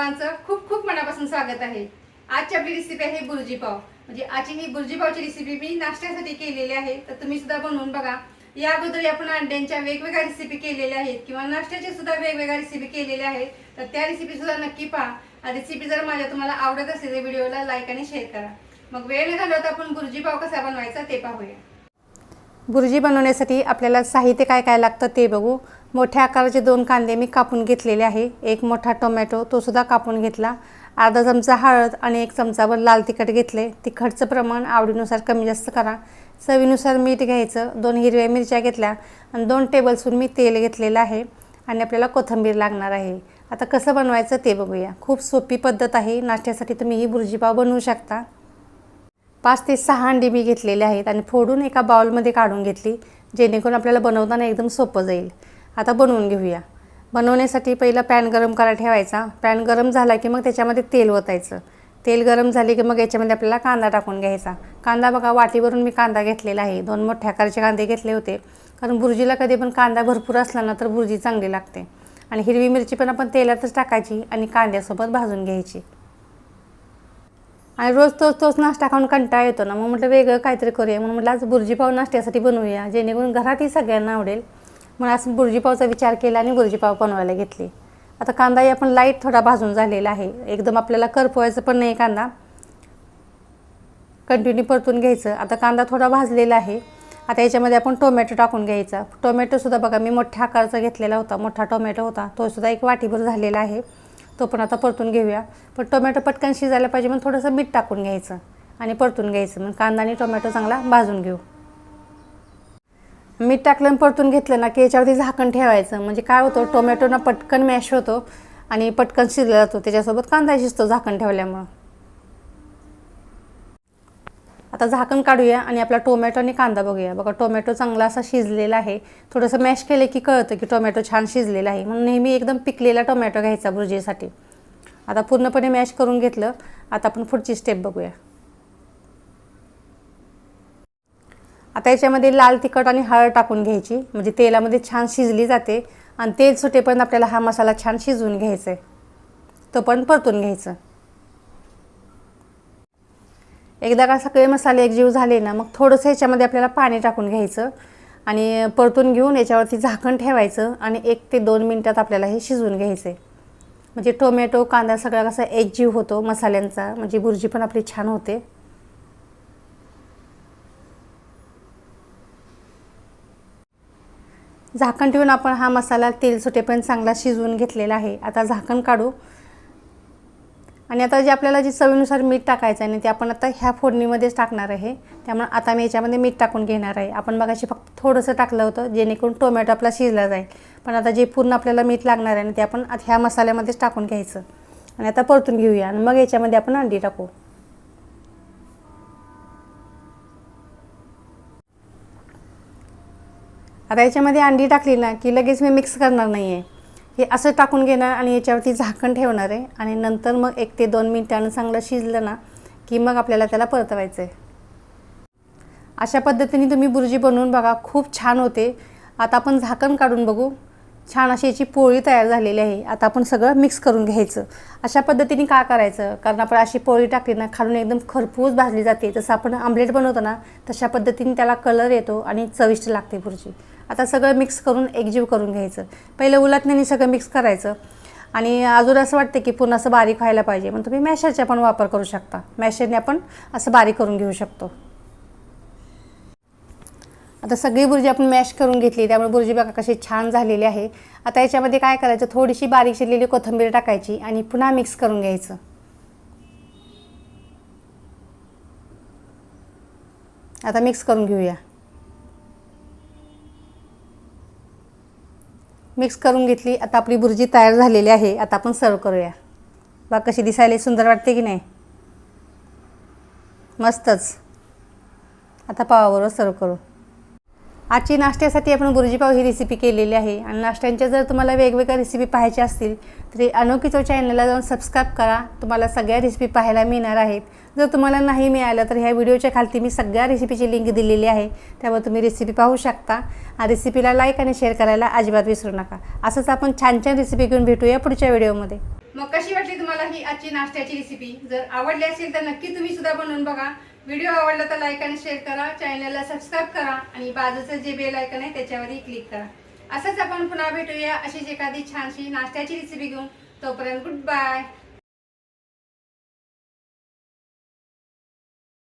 माचं खूप खूप मनापासून स्वागत आहे. आजची आपली रेसिपी आहे बुर्जी पाव. म्हणजे आजची ही बुर्जी पावची रेसिपी मी नाश्त्यासाठी केलेली आहे. तर तुम्ही सुद्धा बनवून बघा. या अगोदर आपण अंड्यांच्या वेगवेगळ्या रेसिपी केलेल्या आहेत किंवा नाश्त्याच्या सुद्धा वेगवेगळ्या रेसिपी केलेल्या आहेत. तर त्या रेसिपी सुद्धा नक्की पहा. रेसिपी जर माझ्या तुम्हाला आवडत असेल तर व्हिडिओला लाईक आणि शेअर करा. मग वेळ न घालवता आपण बुर्जी पाव कसा बनवायचा ते पाहूया. बुर्जी बनवण्यासाठी आपल्याला साहित्य काय काय लागतं ते बघू. मोठ्या आकाराचे दोन कांदे मी कापून घेतलेले आहे. एक मोठा टोमॅटो तो सुद्धा कापून घेतला. अर्धा चमचा हळद आणि एक चमचाभर लाल तिखट घेतले. तिखटचं प्रमाण आवडीनुसार कमी जास्त करा. चवीनुसार मीठ घ्यायचं. दोन हिरव्या मिरच्या घेतल्या आणि दोन टेबलस्पून मी तेल घेतलेलं आहे आणि आपल्याला कोथिंबीर लागणार आहे. आता कसं बनवायचं ते बघूया. खूप सोपी पद्धत आहे. नाश्त्यासाठी तुम्ही ही बुर्जीपाव बनवू शकता. पाच ते सहा अंडी मी घेतलेले आहेत आणि फोडून एका बाउलमध्ये काढून घेतली जेणेकरून आपल्याला बनवताना एकदम सोपं जाईल. आता बनवून घेऊया. बनवण्यासाठी पहिलं पॅन गरम करायला ठेवायचा. पॅन गरम झाला की मग त्याच्यामध्ये तेल ओतायचं. तेल गरम झाले की मग याच्यामध्ये आपल्याला कांदा टाकून घ्यायचा. कांदा बघा वाटीवरून मी कांदा घेतलेला आहे. दोन मोठ्या आकाराचे कांदे घेतले होते. कारण भुर्जीला कधी पण कांदा भरपूर असला ना तर बुर्जी चांगली लागते. आणि हिरवी मिरची पण आपण तेलातच टाकायची आणि कांद्यासोबत भाजून घ्यायची. आणि रोज तोच तोच नाश्ता खाऊन कंटाळा येतो ना. मग म्हटलं वेगळं काहीतरी करूया. म्हणून म्हटलं आज बुर्जी पाव नाश्त्यासाठी बनवूया. जेणेकरून घरातही सगळ्यांना आवडेल. म्हणून असं बुर्जीपावचा विचार केला आणि बुर्जीपाव बनवायला घेतली. आता कांदाही आपण लाइट थोडा भाजून झालेला आहे. एकदम आपल्याला करपवायचं पण नाही कांदा. कंटिन्यू परतून घ्यायचं. आता कांदा थोडा भाजलेला आहे. आता याच्यामध्ये आपण टोमॅटो टाकून घ्यायचा. टोमॅटोसुद्धा बघा मी मोठ्या आकाराचा घेतलेला होता. मोठा टोमॅटो होता. तोसुद्धा एक वाटीभर झालेला आहे. तो पण आता परतून घेऊया. पण टोमॅटो पटकन शिजायला पाहिजे मग थोडंसं मीठ टाकून घ्यायचं आणि परतून घ्यायचं. मग कांदा आणि टोमॅटो चांगला भाजून घेऊ. मीठ टाकलं परतून घेतलं ना की याच्यावरती झाकण ठेवायचं. म्हणजे काय होतं टोमॅटो ना पटकन मॅश होतो आणि पटकन शिजला जातो. त्याच्यासोबत कांदा शिजतो झाकण ठेवल्यामुळं. आता झाकण काढूया आणि आपला टोमॅटो आणि कांदा बघूया. बघा टोमॅटो चांगला असा शिजलेला आहे. थोडंसं मॅश केलं की कळतं की टोमॅटो छान शिजलेला आहे. म्हणून नेहमी एकदम पिकलेला टोमॅटो घ्यायचा भुर्जीसाठी आता पूर्णपणे मॅश करून घेतलं. आता आपण पुढची स्टेप बघूया. आता याच्यामध्ये लाल तिखट आणि हळद टाकून घ्यायची. म्हणजे तेलामध्ये छान शिजली जाते. आणि तेल सुटेपर्यंत आपल्याला हा मसाला छान शिजवून घ्यायचा आहे तो पण परतून घ्यायचं. एकदा का सगळे मसाले एकजीव झाले ना मग थोडंसं याच्यामध्ये आपल्याला पाणी टाकून घ्यायचं. आणि परतून घेऊन याच्यावरती झाकण ठेवायचं. आणि एक ते दोन मिनटात आपल्याला हे शिजवून घ्यायचं आहे म्हणजे टोमॅटो कांदा सगळा कसा एकजीव होतो मसाल्यांचा. म्हणजे भुर्जी पण आपली छान होते. झाकण ठेवून आपण हा मसाला तेल सुटेपर्यंत चांगला शिजवून घेतलेला आहे. आता झाकण काढू. आणि आता जे आपल्याला जे चवीनुसार मीठ टाकायचं आहे ना ते आपण आता ह्या फोडणीमध्येच टाकणार आहे. त्यामुळे आता मी याच्यामध्ये मीठ टाकून घेणार आहे. आपण बघाशी फक्त थोडंसं टाकलं होतं जेणेकरून टोमॅटो आपला शिजला जाईल. पण आता जे पूर्ण आपल्याला मीठ लागणार आहे ना ते आपण आता ह्या मसाल्यामध्येच टाकून घ्यायचं. आणि आता परतून घेऊया. आणि मग याच्यामध्ये आपण अंडी टाकू. आता याच्यामध्ये अंडी टाकली ना की लगेच मी मिक्स करणार नाही आहे हे असं टाकून घेणार आणि याच्यावरती झाकण ठेवणार आहे. आणि नंतर मग एक ते दोन मिनिटानं चांगलं शिजलं ना की मग आपल्याला त्याला परतवायचं आहे अशा पद्धतीने तुम्ही बुर्जी बनवून बघा खूप छान होते. आता आपण झाकण काढून बघू. छान अशी याची पोळी तयार झालेली आहे. आता आपण सगळं मिक्स करून घ्यायचं. अशा पद्धतीने का करायचं? कारण आपण अशी पोळी टाकली ना खालून एकदम खरपूस भाजली जाते. जसं आपण आमलेट बनवतो ना तशा पद्धतीने त्याला कलर येतो आणि चविष्ट लागते बुर्जी. आता सगळं मिक्स करून एकजीव करून घ्यायचं. पहिलं उलटण्याने सगळं मिक्स करायचं. आणि अजून असं वाटतं की पुन्हा असं बारीक व्हायला पाहिजे. मग तुम्ही मॅशरचा पण वापर करू शकता. मॅशरने आपण असं बारीक करून घेऊ शकतो. आता सगळी बुर्जी आपण मॅश करून घेतली. त्यामुळे बुर्जी बघा कशी छान झालेली आहे. आता याच्यामध्ये काय करायचं? थोडीशी बारीक शिरलेली कोथिंबीर टाकायची आणि पुन्हा मिक्स करून घ्यायचं. आता मिक्स करून घेऊया. मिक्स करून घेतली. आता आपली बुर्जी तयार झालेली आहे. आता आपण सर्व करूया. बा कशी दिसायला सुंदर वाटते की नाही? मस्तच. आता पावाबरोबर सर्व करू. आजची नाश्त्यासाठी आपण गुरुजीपाव ही रेसिपी केलेली आहे. आणि नाश्त्यांच्या जर तुम्हाला वेगवेगळ्या रेसिपी पाहायच्या असतील तर अनोखी चव चॅनलला जाऊन सबस्क्राईब करा. तुम्हाला सगळ्या रेसिपी पाहायला मिळणार आहेत. जर तुम्हाला नाही मिळालं तर ह्या व्हिडिओच्या खालती मी सगळ्या रेसिपीची लिंक दिलेली आहे. त्यामुळे तुम्ही रेसिपी पाहू शकता. आणि रेसिपीला लाईक आणि शेअर करायला अजिबात विसरू नका. असंच आपण छान छान रेसिपी घेऊन भेटूया पुढच्या व्हिडिओमध्ये मग कशी वाटली तुम्हाला ही आजची नाश्त्याची रेसिपी जर आवडली असेल तर नक्की तुम्ही सुद्धा बनवून बघा. व्हिडिओ आवडला तर लाईक आणि शेअर करा. चॅनलला सबस्क्राईब करा आणि बाजूचं जे बेल आयकन आहे त्याच्यावरही क्लिक करा. असंच आपण पुन्हा भेटूया अशीच एखादी छानशी नाश्त्याची रेसिपी घेऊन. तोपर्यंत गुड बाय.